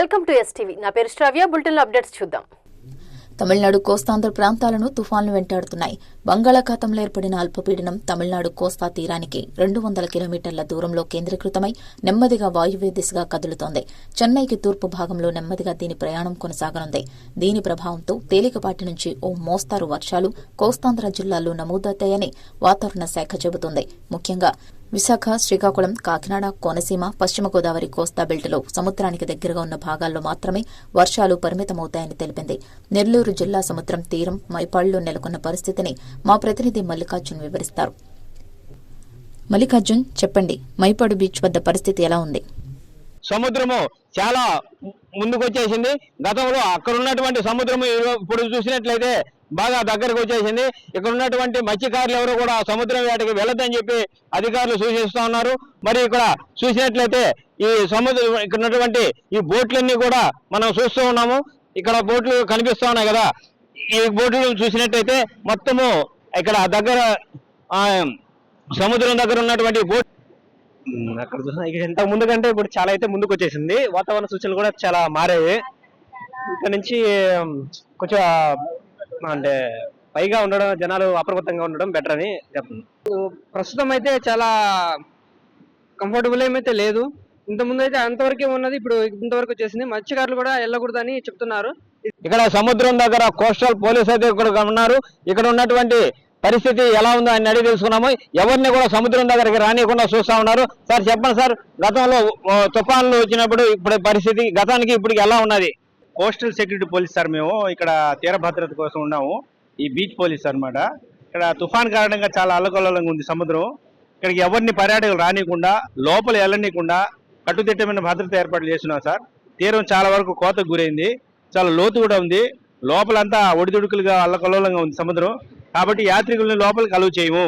Welcome to STV. నా పేరు శ్రవ్య. Bulletin updates చూద్దాం. తమిళనాడు కోస్తాంధ్ర ప్రాంతాలను తుఫాన్లు వెంటాడుతున్నాయి. బంగాళాఖాతంలో ఏర్పడిన అల్పపీడనం తమిళనాడు కోస్తా తీరానికి రెండు వందల కిలోమీటర్ల దూరంలో కేంద్రీకృతమై నెమ్మదిగా వాయువ్య దిశగా కదులుతోంది. చెన్నైకి తూర్పు భాగంలో నెమ్మదిగా దీని ప్రయాణం కొనసాగనుంది. దీని ప్రభావంతో తేలికపాటి నుంచి ఓ మోస్తారు వర్షాలు కోస్తాంధ్ర జిల్లాల్లో నమోదవుతాయని వాతావరణ శాఖ చెబుతోంది. ముఖ్యంగా విశాఖ శ్రీకాకుళం కాకినాడ కోనసీమ పశ్చిమ గోదావరి కోస్తా బెల్టులో సముద్రానికి దగ్గరగా ఉన్న భాగాల్లో మాత్రమే వర్షాలు పరిమితమవుతాయని తెలిపింది. నెల్లూరు జిల్లా సముద్రం తీరం మైపాళ్ళు నెలకొన్న పరిస్థితిని మా ప్రతినిధి మల్లికార్జున్ వివరిస్తారు. మల్లికార్జున్ చెప్పండి మైపాడు బీచ్ వద్ద పరిస్థితి ఎలా ఉంది? సముద్రము చాలా ముందుకు వచ్చేసింది గతంలో అక్కడ ఉన్నటువంటి సముద్రము ఇప్పుడు చూసినట్లయితే బాగా దగ్గరకు వచ్చేసింది. ఇక్కడ ఉన్నటువంటి మత్స్యకారులు ఎవరు కూడా సముద్రం వేటకి వెళ్ళొద్దని చెప్పి అధికారులు సూచిస్తూ ఉన్నారు. మరి ఇక్కడ చూసినట్లయితే ఈ సముద్రం ఇక్కడ ఉన్నటువంటి ఈ బోట్లన్నీ కూడా మనం చూస్తూ ఉన్నాము. ఇక్కడ బోట్లు కనిపిస్తూ ఉన్నాయి కదా. ఈ బోట్లు చూసినట్లయితే మొత్తము ఇక్కడ దగ్గర సముద్రం దగ్గర ఉన్నటువంటి బోట్ అక్కడ చూసిన ముందు కంటే ఇప్పుడు చాలా అయితే ముందుకు వచ్చేసింది. వాతావరణ సూచనలు కూడా చాలా మారాయి. ఇక్కడ నుంచి కొంచెం అంటే పైగా ఉండడం జనాలు అప్రమత్తంగా ఉండడం బెటర్ అని చెప్తుంది ప్రస్తుతం అయితే చాలా కంఫర్టబుల్ ఏమైతే లేదు. ఇంతకుముందు అయితే అంతవరకే ఉన్నది ఇప్పుడు ఇంతవరకు వచ్చేసింది. మత్స్యకారులు కూడా వెళ్ళకూడదని చెప్తున్నారు. ఇక్కడ సముద్రం దగ్గర కోస్టల్ పోలీస్ అయితే ఇక్కడ ఉన్నారు. ఇక్కడ ఉన్నటువంటి పరిస్థితి ఎలా ఉందో అని అడిగి తెలుసుకున్నాము. ఎవరిని కూడా సముద్రం దగ్గరికి రానియకుండా చూస్తా ఉన్నారు. సార్ చెప్పండి సార్ గతంలో తుఫాన్లు వచ్చినప్పుడు ఇప్పుడు పరిస్థితి గతానికి ఇప్పటికి ఎలా ఉన్నది? కోస్టల్ సెక్యూరిటీ పోలీస్ సార్ మేము ఇక్కడ తీర భద్రత కోసం ఉన్నాము. ఈ బీచ్ పోలీస్ అనమాట ఇక్కడ తుఫాన్ కారణంగా చాలా అల్లకల్లోలంగా ఉంది సముద్రం. ఇక్కడికి ఎవరిని పర్యాటకులు రానియకుండా లోపల వెళ్ళనీయకుండా కట్టుదిట్టమైన భద్రత ఏర్పాట్లు చేస్తున్నాం సార్. తీరం చాలా వరకు కోతకు గురైంది. చాలా లోతు కూడా ఉంది. లోపలంతా ఒడిదుడుకులుగా అల్లకల్లోలంగా ఉంది సముద్రం. కాబట్టి యాత్రికుల్ని లోపలికి అలువ చేయము.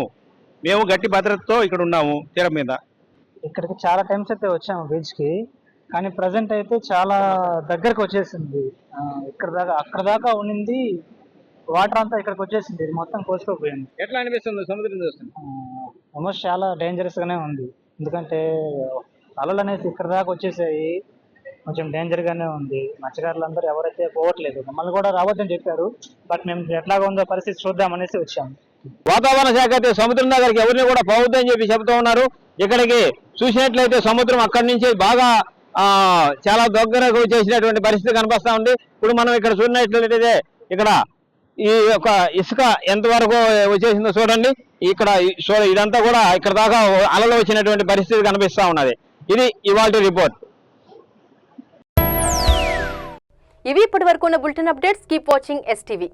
మేము గట్టి భద్రతతో ఇక్కడ ఉన్నాము తీరం మీద. ఇక్కడికి చాలా టైమ్స్ అయితే వచ్చాము బీచ్కి. కానీ ప్రజెంట్ అయితే చాలా దగ్గరకు వచ్చేసింది. ఇక్కడ దాకా అక్కడ దాకా ఉండింది వాటర్ అంతా ఇక్కడికి వచ్చేసింది. ఇది మొత్తం కోసుకోపోయింది ఎట్లా అనిపిస్తుంది? సముద్రం చూస్తుంది ఆల్మోస్ట్ చాలా డేంజరస్ గానే ఉంది. ఎందుకంటే అలలు అనేసి ఇక్కడ దాకా వచ్చేసాయి. కొంచెం డేంజర్ గానే ఉంది. మత్స్యకారులు అందరూ ఎవరైతే పోవట్లేదు మమ్మల్ని కూడా రావద్దని చెప్పారు. బట్ మేము ఎట్లాగా ఉందో పరిస్థితి చూద్దాం అనేసి వచ్చాము వాతావరణ శాఖ అయితే సముద్రం దగ్గరికి ఎవరిని కూడా పోవద్దని చెప్పి చెబుతూ ఉన్నారు. ఇక్కడికి చూసినట్లయితే సముద్రం అక్కడి నుంచి బాగా చాలా దగ్గరకు చేసినటువంటి పరిస్థితి కనిపిస్తా ఉంది. ఇప్పుడు మనం ఇక్కడ చూసినట్లయితే ఇక్కడ ఈ యొక్క ఇసుక ఎంతవరకు వచ్చేసిందో చూడండి. ఇక్కడ ఇదంతా కూడా ఇక్కడ దాకా అలలు వచ్చినటువంటి పరిస్థితి కనిపిస్తా ఉన్నది. ఇది ఇవాళ రిపోర్ట్. ఇవి ఇప్పటి వరకు ఉన్న bulletin updates. Keep watching STV.